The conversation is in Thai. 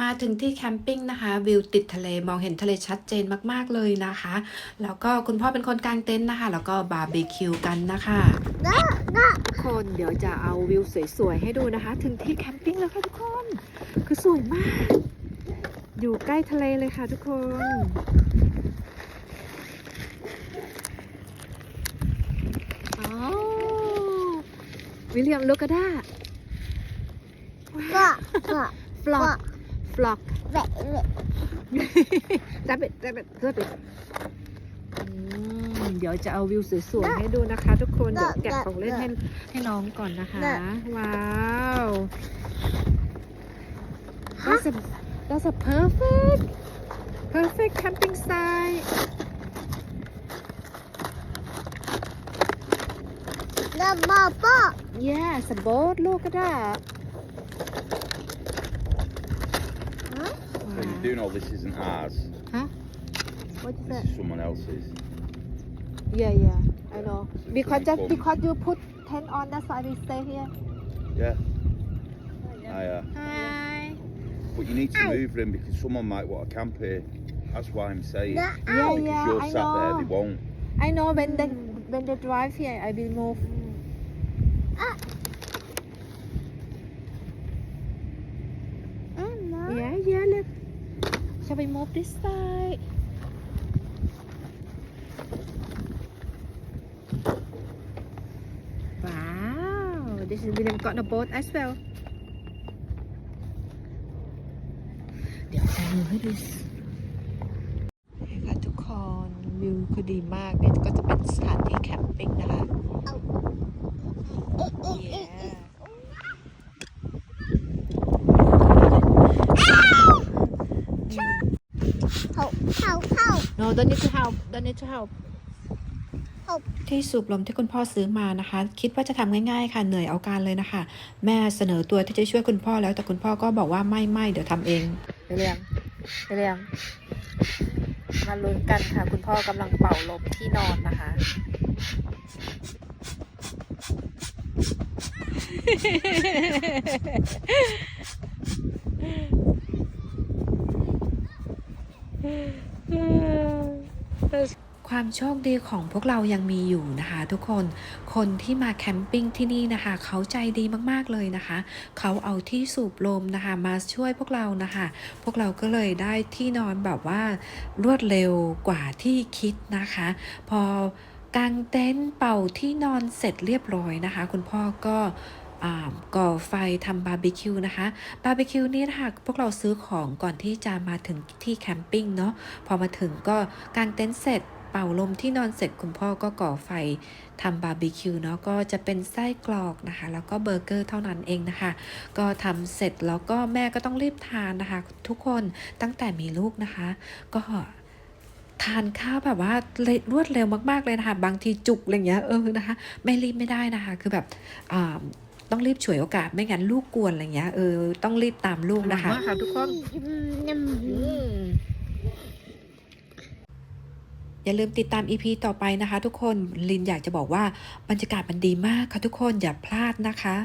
มาถึงที่แคมปิ้งนะคะ วิวติดทะเลมองเห็นทะเลชัดเจนมากๆเลยนะคะ แล้วก็คุณพ่อเป็นคนกางเต็นท์นะคะ แล้วก็บาร์บีคิวกันนะคะทุกคนเดี๋ยวจะเอาวิวสวยๆให้ดูนะคะ ถึงที่แคมปิ้งแล้วค่ะทุกคน คือสวยมาก อยู่ใกล้ทะเลเลยค่ะทุกคนอ๋อวิลเลียมลูกกระด้าก็ก็ฟลอก ฟลอกแบะแบะ rabbit rabbit rabbit อืมเดี๋ยวจะเอาวิวสวยๆให้ดูนะคะ ทุกคน เดี๋ยวแกะของเล่นให้ให้น้องก่อนนะคะ ว้าว that's a that's a perfect perfect camping site แล้วมาป้า yes a boat ลูกก็ได้ Now, You know this isn't ours. Huh? What is This that? is someone else's. Yeah, yeah, I know. So Because just because you put tent on, that's why we stay here. Yeah. Oh, I, uh, Hi. but you need to move them because someone might want to camp here. That's why I'm saying. Yeah, Yeah, Because yeah, you're I sat there, they know. won't. I know when they when they drive here, I will move. Mm. Ah. We move this side? Wow, this is William got a boat as well. เดี๋ยวจะมือให้ดูค่ะทุกคนวิวคือดีมากเนี่ยก็จะเป็นสถานที่แคมปิ้งนะคะ Yeah. เข้าเข้าเข้า No don't need to help don't need to help Help ที่สูบลมที่คุณพ่อซื้อมานะคะ คิดว่าจะทำง่ายๆค่ะเหนื่อยเอาการเลยนะคะ แม่เสนอตัวที่จะช่วยคุณพ่อแล้วแต่คุณพ่อก็บอกว่าไม่ไม่เดี๋ยวทำเองไปเรียงไปเรียงมาลุ้นกันค่ะ คุณพ่อกำลังเป่าลมที่นอนนะคะ ความโชคดีของพวกเรายังมีอยู่นะคะทุกคน คนที่มาแคมปิ้งที่นี่นะคะ เขาใจดีมากๆเลยนะคะ เขาเอาที่สูบลมนะคะมาช่วยพวกเรานะคะ พวกเราก็เลยได้ที่นอนแบบว่ารวดเร็วกว่าที่คิดนะคะ พอกางเต็นท์เป่าที่นอนเสร็จเรียบร้อยนะคะ คุณพ่อก็ ก่อไฟทำบาร์บีคิวนะคะ บาร์บีคิวนี่นะคะพวกเราซื้อของก่อนที่จะมาถึงที่แคมปิ้งเนาะ พอมาถึงก็กางเต็นท์เสร็จเป่าลมที่นอนเสร็จคุณพ่อก็ก่อไฟทำบาร์บีคิวเนาะก็จะเป็นไส้กรอกนะคะ แล้วก็เบอร์เกอร์เท่านั้นเองนะคะ ก็ทำเสร็จแล้วก็แม่ก็ต้องรีบทานนะคะ ทุกคนตั้งแต่มีลูกนะคะ ก็ทานข้าวแบบว่าเร็วดเร็วมากๆเลยนะคะ บางทีจุกอะไรอย่างเงี้ยเออนะคะ ไม่รีบไม่ได้นะคะ คือแบบอ่า ต้องรีบฉวยโอกาสไม่งั้นลูกกวนอะไรอย่างเงี้ยเออต้องรีบตามลูกนะคะค่ะทุกคนน้ำอย่าลืมติดตาม EP ต่อไปนะคะ ทุกคนลินอยากจะบอกว่าบรรยากาศมันดีมากค่ะทุกคนอย่าพลาดนะคะ